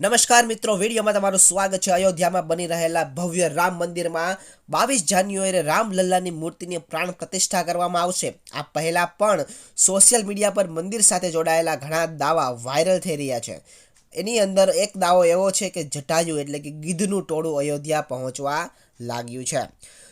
નમસ્કાર મિત્રો, વિડીયોમાં તમારું સ્વાગત છે. અયોધ્યામાં બની રહેલા ભવ્ય રામ મંદિરમાં બાવીસ જાન્યુઆરીએ રામલલ્લાની મૂર્તિની પ્રાણ પ્રતિષ્ઠા કરવામાં આવશે. આ પહેલાં પણ સોશિયલ મીડિયા પર મંદિર સાથે જોડાયેલા ઘણા દાવા વાયરલ થઈ રહ્યા છે. એની અંદર એક દાવો એવો છે કે જટાયુ એટલે કે ગીધનું ટોળું અયોધ્યા પહોંચવા લાગ્યું છે.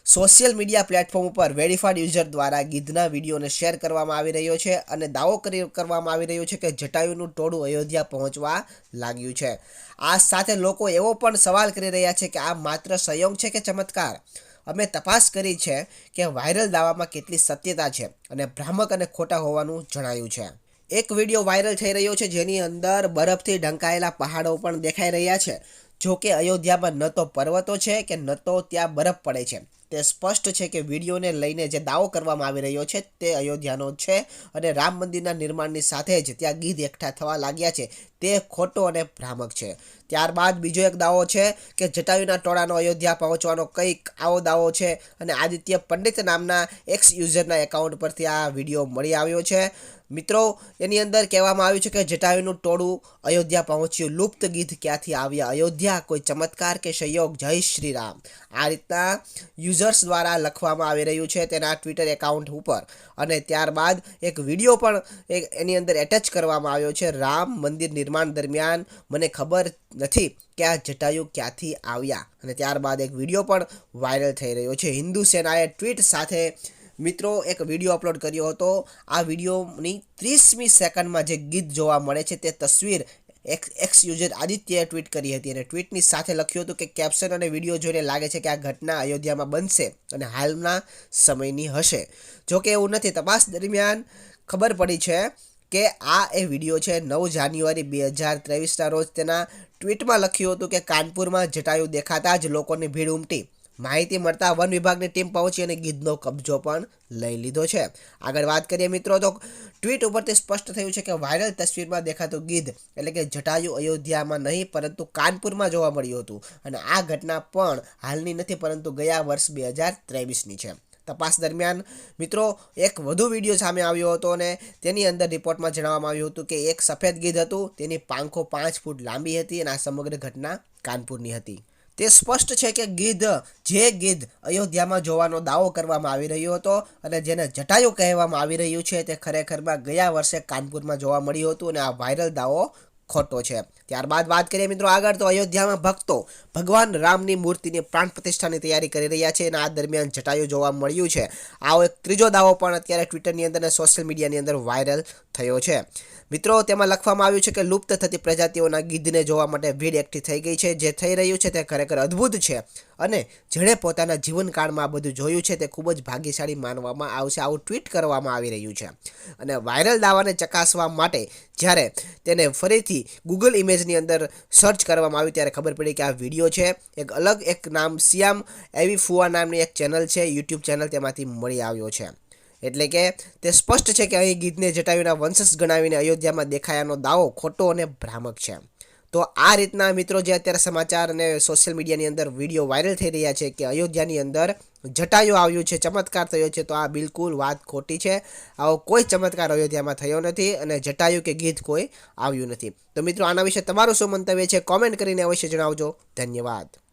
સોશિયલ મીડિયા પ્લેટફોર્મ ઉપર વેરીફાઈડ યુઝર દ્વારા ગીધના વિડીયોને શેર કરવામાં આવી રહ્યો છે અને દાવો કરી, કરવામાં આવી રહ્યો છે કે જટાયુનું ટોળું અયોધ્યા પહોંચવા લાગ્યું છે. આ સાથે લોકો એવો પણ સવાલ કરી રહ્યા છે કે આ માત્ર સંયોગ છે કે ચમત્કાર? અમે તપાસ કરી છે કે વાયરલ દાવામાં કેટલી સત્યતા છે અને ભ્રામક અને ખોટા હોવાનું જણાયું છે. એક વીડિયો વાયરલ થઈ રહ્યો છે જેની અંદર બરફથી ઢંકાયેલા પહાડો પણ દેખાઈ રહ્યા છે. જો કે અયોધ્યામાં ન તો પર્વતો છે કે ન તો ત્યાં બરફ પડે છે. તે સ્પષ્ટ છે કે વિડીયોને લઈને જે દાવો કરવામાં આવી રહ્યો છે તે અયોધ્યાનો છે અને રામ મંદિરના નિર્માણની સાથે જ ત્યાં ગીધ એકઠા થવા લાગ્યા છે. તે ખોટો અને ભ્રામક છે. ત્યારબાદ બીજો એક દાવો છે કે જટાયુના ટોળાનો અયોધ્યા પહોંચવાનો કંઈક આવો દાવો છે અને આદિત્ય પંડિત નામના એક્સ યુઝરના એકાઉન્ટ પરથી આ વીડિયો મળી આવ્યો છે. મિત્રો, એની અંદર કહેવામાં આવ્યું છે કે જટાયુનું ટોળું અયોધ્યા પહોંચ્યું. લુપ્ત ગીધ ક્યાંથી આવ્યા? અયોધ્યા કોઈ ચમત્કાર કે સંયોગ જય શ્રી રામ આ રીતના યુઝર્સ દ્વારા લખવામાં આવી રહ્યું છે તેના ટ્વિટર એકાઉન્ટ ઉપર. અને ત્યારબાદ એક વીડિયો પણ એની અંદર એટેચ કરવામાં આવ્યો છે. રામ મંદિર નિર્માણ દરમિયાન મને ખબર નથી કે આ જટાયુ ક્યાંથી આવ્યા. અને ત્યારબાદ એક વીડિયો પણ વાયરલ થઈ રહ્યો છે. હિન્દુ સેનાએ ટ્વીટ સાથે મિત્રો એક વીડિયો અપલોડ કર્યો હતો. આ વિડીયોની ત્રીસમી સેકન્ડમાં જે ગીત જોવા મળે છે તે તસવીર એક્સ એક્સ યુઝર આદિત્યએ ટ્વીટ કરી હતી અને ટ્વીટની સાથે લખ્યું હતું કે કેપ્શન અને વીડિયો જોઈને લાગે છે કે આ ઘટના અયોધ્યામાં બનશે અને હાલના સમયની હશે. જોકે એવું નથી, તપાસ દરમિયાન ખબર પડી છે કે આ એ વીડિયો છે નવ જાન્યુઆરી બે હજાર ત્રેવીસના રોજ તેના ટ્વીટમાં લખ્યું હતું કે કાનપુરમાં જટાયુ દેખાતા જ લોકોની ભીડ ઉમટી. માહિતી મળતા વન વિભાગની ટીમ પહોંચી અને ગીધનો કબજો પણ લઈ લીધો છે. આગળ વાત કરીએ મિત્રો, તો ટ્વીટ ઉપરથી સ્પષ્ટ થયું છે કે વાયરલ તસવીરમાં દેખાતું ગીધ એટલે કે જટાયુ અયોધ્યામાં નહીં, પરંતુ કાનપુરમાં જોવા મળ્યું હતું. અને આ ઘટના પણ હાલની નથી, પરંતુ ગયા વર્ષ બે હજાર ત્રેવીસની છે. તપાસ દરમિયાન મિત્રો, એક વધુ વીડિયો સામે આવ્યો હતો અને તેની અંદર રિપોર્ટમાં જણાવવામાં આવ્યું હતું કે એક સફેદ ગીધ હતું, તેની પાંખો પાંચ ફૂટ લાંબી હતી અને આ સમગ્ર ઘટના કાનપુરની હતી. તે સ્પષ્ટ છે કે ગીધ, જે ગીધ અયોધ્યામાં જોવાનો દાવો કરવામાં આવી રહ્યો હતો અને જેને જટાયુ કહેવામાં આવી રહ્યું છે, તે ખરેખરમાં ગયા વર્ષે કાનપુરમાં જોવા મળ્યું હતું અને આ વાયરલ દાવો ખોટો છે. ત્યારબાદ વાત કરીએ મિત્રો આગળ, તો અયોધ્યામાં ભક્તો ભગવાન રામની મૂર્તિની પ્રાણ પ્રતિષ્ઠાની તૈયારી કરી રહ્યા છે અને આ દરમિયાન જટાયું જોવા મળ્યું છે. આવો એક ત્રીજો દાવો પણ અત્યારે ટ્વિટરની અંદર અને સોશિયલ મીડિયાની અંદર વાયરલ થયો છે. મિત્રો, તેમાં લખવામાં આવ્યું છે કે લુપ્ત થતી પ્રજાતિઓના ગીધને જોવા માટે ભીડ એકઠી થઈ ગઈ છે. જે થઈ રહ્યું છે તે ખરેખર અદ્ભુત છે અને જેણે પોતાના જીવનકાળમાં આ બધું જોયું છે તે ખૂબ જ ભાગ્યશાળી માનવામાં આવશે. આવું ટ્વીટ કરવામાં આવી રહ્યું છે. અને વાયરલ દાવાને ચકાસવા માટે જ્યારે તેને ફરીથી ગૂગલ ઇમેજની અંદર સર્ચ કરવામાં આવ્યું ત્યારે ખબર પડી કે આ વીડિયો છે. એક અલગ એક નામ સિયામ એવી ફુઆ નામની એક ચેનલ છે. યુટ્યુબ ચેનલ તેમાંથી મળી આવ્યો છે. એટલે કે તે સ્પષ્ટ છે કે અહીં ગીતને જટાયુના વંશસ ગણાવીને અયોધ્યામાં દેખાયાનો દાવો ખોટો અને ભ્રામક છે. તો આ રીતના મિત્રો જે અત્યારે સમાચાર અને સોશિયલ મીડિયાની અંદર વીડિયો વાયરલ થઈ રહ્યા છે કે અયોધ્યાની અંદર જટાયુ આવ્યું છે, ચમત્કાર થયો છે, તો આ બિલકુલ વાત ખોટી છે. આવો કોઈ ચમત્કાર અયોધ્યામાં થયો નથી અને જટાયુ કે ગીત કોઈ આવ્યું નથી. તો મિત્રો, આના વિશે તમારું શું મંતવ્ય છે? કોમેન્ટ કરીને અવશ્ય જણાવજો. ધન્યવાદ.